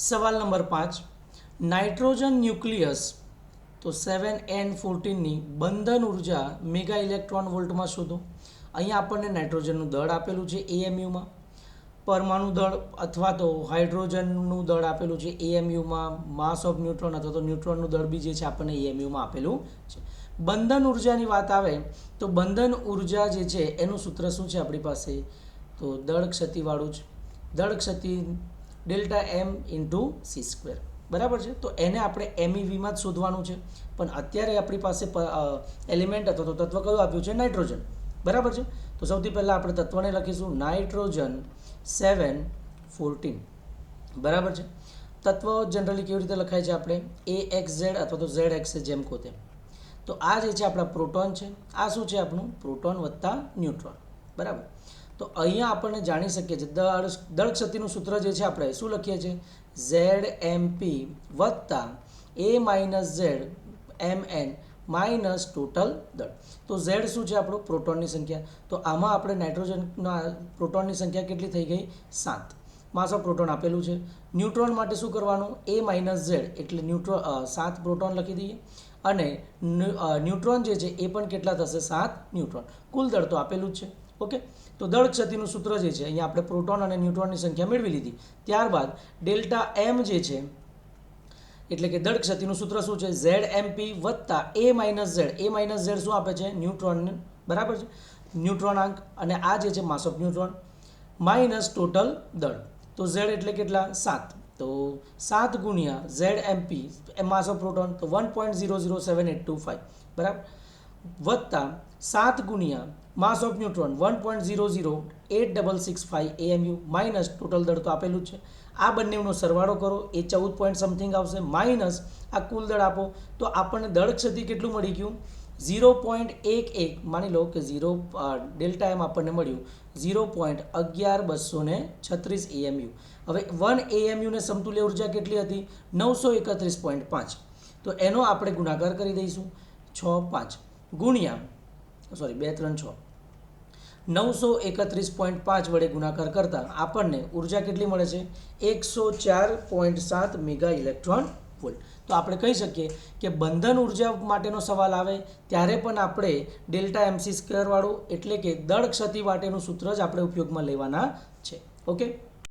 સવાલ નંબર પાંચ. Nitrogen nucleus, તો સેવન એન ફોર્ટીનની બંધન ઊર્જા મેગા ઇલેક્ટ્રોન વોલ્ટમાં શોધો. અહીંયા આપણને નાઇટ્રોજનનું દળ આપેલું છે એએમયુમાં પરમાણુ દળ અથવા તો હાઇડ્રોજનનું દળ આપેલું છે એએમયુમાં માસ ઓફ ન્યુટ્રોન અથવા તો ન્યુટ્રોનનું દળ બી જે છે આપણને એએમયુમાં આપેલું છે. બંધન ઉર્જાની વાત આવે, તો બંધન ઊર્જા જે છે એનું સૂત્ર શું છે આપણી પાસે? તો દળ ક્ષતિવાળું છે દળ ક્ષતિ delta M into C square. બરાબર છે? તો એને આપણે એમઈવીમાં જ શોધવાનું છે. પણ અત્યારે આપણી પાસે એલિમેન્ટ અથવા તો તત્વ કયું આપ્યું છે? નાઇટ્રોજન. બરાબર છે? તો સૌથી પહેલાં આપણે તત્વને લખીશું. Nitrogen seven fourteen. બરાબર છે? તત્વ જનરલી કેવી રીતે લખાય છે આપણે? એ એક્સ ઝેડ અથવા તો ઝેડ એક્સ જેમ કહો તેમ તો આ જે છે આપણા પ્રોટોન છે. આ શું છે આપણું? પ્રોટોન વત્તા ન્યુટ્રોન. બરાબર? તો અહીંયા આપણને જાણી શકીએ છીએ. દળ દળ ક્ષતિનું સૂત્ર જે છે આપણે, શું લખીએ છીએ? ઝેડ એમ પી વત્તા A minus Z M N minus total દળ. તો ઝેડ શું છે આપણું? પ્રોટોનની સંખ્યા. તો આમાં આપણે નાઇટ્રોજનના પ્રોટોનની સંખ્યા કેટલી થઈ ગઈ? સાત. માસ પ્રોટોન આપેલું છે. ન્યુટ્રોન માટે શું કરવાનું? એ માઇનસ ઝેડ એટલે ન્યુટ્રો સાત પ્રોટોન લખી દઈએ. અને ન્યુ- ન્યુટ્રોન જે છે એ પણ કેટલા થશે? સાત ન્યુટ્રોન. કુલ દળ તો આપેલું જ છે. ઓકે? તો દળ ક્ષતિનું સૂત્ર જે છે, અહીંયા આપણે પ્રોટોન અને ન્યુટ્રોનની સંખ્યા મેળવી લીધી. ત્યારબાદ ડેલ્ટા એમ જે છે, એટલે કે દળ ક્ષતિનું સૂત્ર શું છે? ઝેડ એમપી વત્તા A minus Z. A minus Z શું આપે છે? ન્યુટ્રોન. બરાબર છે? ન્યુટ્રોનાંક અને આ જે છે, mass of neutron. Minus total દળ. તો ઝેડ એટલે કેટલા? સાત. તો સાત ગુણ્યા Z MP mass of proton. તો one point zero zero seven eight two five બરાબર? વત્તા સાત ગુણ્યા mass of neutron one point zero zero eight double six five AMU minus total દળ તો આપેલું છે. આ બંનેનો સરવાળો કરો, એ ચૌદ પોઈન્ટ સમથિંગ આવશે માઇનસ આ કુલ દળ આપો, તો આપણને દળ ક્ષતિ કેટલું મળી ગયું? ઝીરો પોઈન્ટ એક એક, માની લો કે ઝીરો ડેલ્ટા એમ આપણને મળ્યું. ઝીરો પોઈન્ટ અગિયાર બસો ને છત્રીસ એએમયુ હવે વન એએમયુને સમતુલ્ય ઊર્જા કેટલી હતી? નવસો એકત્રીસ પોઈન્ટ પાંચ. તો એનો આપણે ગુણાકાર કરી દઈશું. છ પાંચ. ગુણ્યા સોરી બે, ત્રણ, છ. નવસો એકત્રીસ પોઈન્ટ પાંચ વડે ગુણાકાર કરતાં આપણને ઊર્જા કેટલી મળે છે? એકસો ચાર પોઈન્ટ સાત મેગા ઇલેક્ટ્રોન વોલ્ટ. તો આપણે કહી શકીએ કે બંધન ઊર્જા માટેનો સવાલ આવે ત્યારે પણ આપણે ડેલ્ટા એમસી સ્ક્વેરવાળું એટલે કે દળ ક્ષતિ માટેનું સૂત્ર જ આપણે ઉપયોગમાં લેવાના છે. ઓકે?